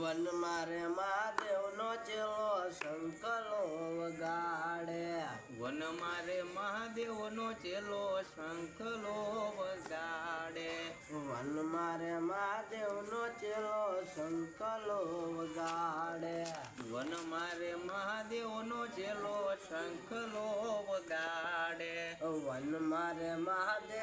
One મારે મહાદેવ નો ચેલો સંકલો વગાડે. One મારે મહાદેવનો ચેલો શંખલો વગાડે. વન મારે મહાદેવ નો ચેલો સંકલો વગાડે. વન મારે મહાદેવનો ચેલો શંખલો વગાડે. વન મારે મારે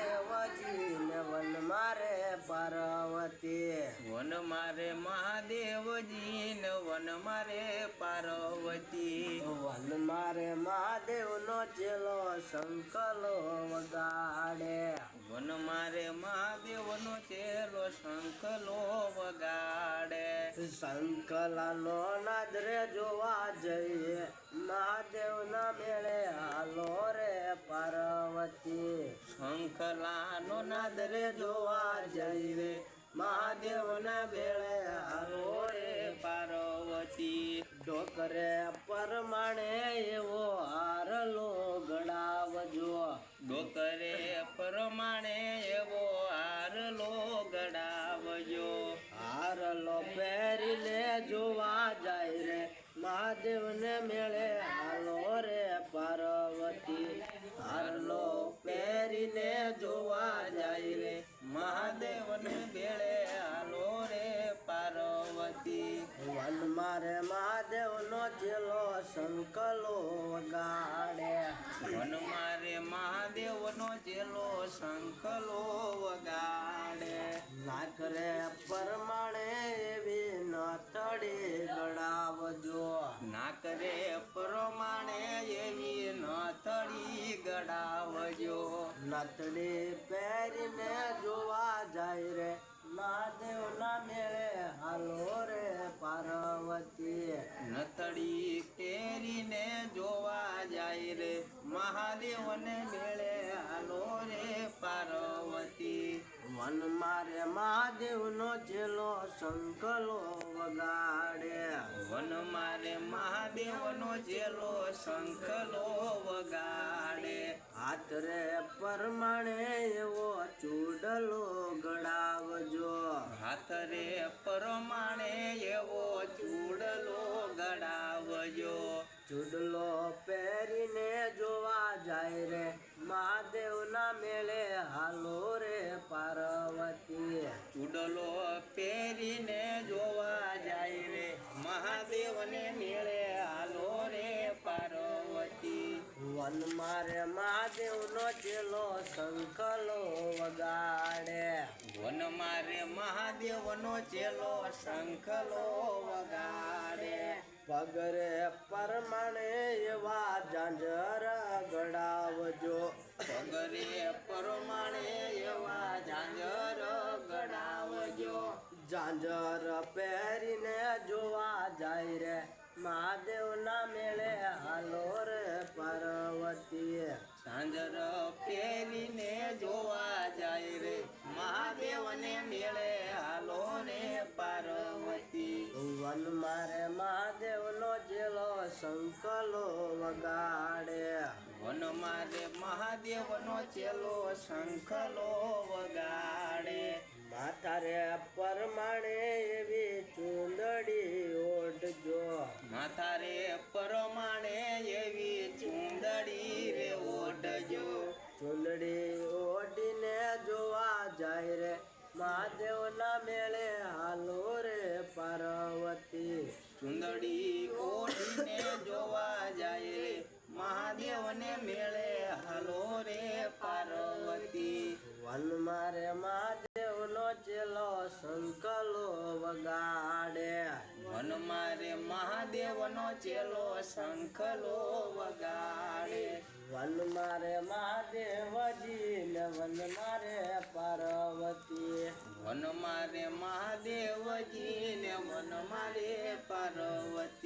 પાર્વતી. વન મારે મહાદેવજી ને વન મારે પાર્વતી. વન મારે મહાદેવ નો ચેલો સંકલો વગાડે. વન મારે મહાદેવનો ચેલો સંકલો વગાડે. સંકલા નો નાદરે જોવા જઈએ મહાદેવ ના મેળે શંખલાનો નાદરે જોવા જઈએ મહાદેવ ના મેળે હાલો રે પાર્વતી. ડોકરે પરમાણે એવો હારલો ગડાવજો ડોકરે પરમાણે એવો હારલો ગડાવજો હારલો પહેરીને જોવા જાય રે. મહાદેવને મેળે પાર્વતી, હારલો પહેરીને જોવા જાય રે. મહાદેવને બેળે હાલો રે પાર્વતી. વન મારે મહાદેવનો ચેલો સંકલો વગાડે. વન મારે મહાદેવનો ચેલો સંકલો વગાડે. રે પરમાણે એવી નતડી ગળાવજો નાક રે નતડી પહેરીને જોવા જાય રે. મહાદેવ ના મેળે હાલો રે પાર્વતી. નથડી પહેરીને જોવા જાય રે. મહાદેવને મેળે હાલો રે પાર્વતી. વન મારે મહાદેવ નો ચેલો સંકલો વગાડે વન મારે મહાદેવનો ચેલો શંખલો વગાડે. હાથ રે પરમાણે એવો ચૂડલો ગળાવજો. હાથ રે પ્રમાણે એવો ચૂડલો ગડાવજો મારે મહાદેવ નો ચેલો સંકલો વગાડે. વન મારે મહાદેવનો ચેલો શંખલો વગાડે. પગરે પરમાણે એવા ઝાંઝર ગડાવજો. પગરે પરમાણે એવા ઝાંઝર ગડાવજો ઝાંઝર પહેરીને જોવા જાય રે. મહાદેવ ના મેળે હાલો રે પાર્વતી ઝાંઝર પહેરીને જોવા જાય રે. મહાદેવને મેળે હાલો રે પાર્વતી. વન મારે મહાદેવ નો જેલો સંકલો વગાડે. વન મારે મહાદેવનો ચેલો સંકલો વગાડે. માથા રે પરમાણે એવી ચૂંદડી ઓઢજો. માથા પરમાણે પ્રમાણે એવી ચૂંદડી રે ઓઢજો. ચૂંદડી ઓઢીને જોવા જાય રે. મહાદેવ ના મેળે હાલો રે પાર્વતી. ચુંદડી ઓઢીને જોવા સંકલો વગાડે. મન મારે મહાદેવનો ચેલો સંકલો વગાડે. વન મારે મહાદેવજી ને વન મારે પાર્વતી. વન મારે મહાદેવજી ને વન મારે પાર્વતી.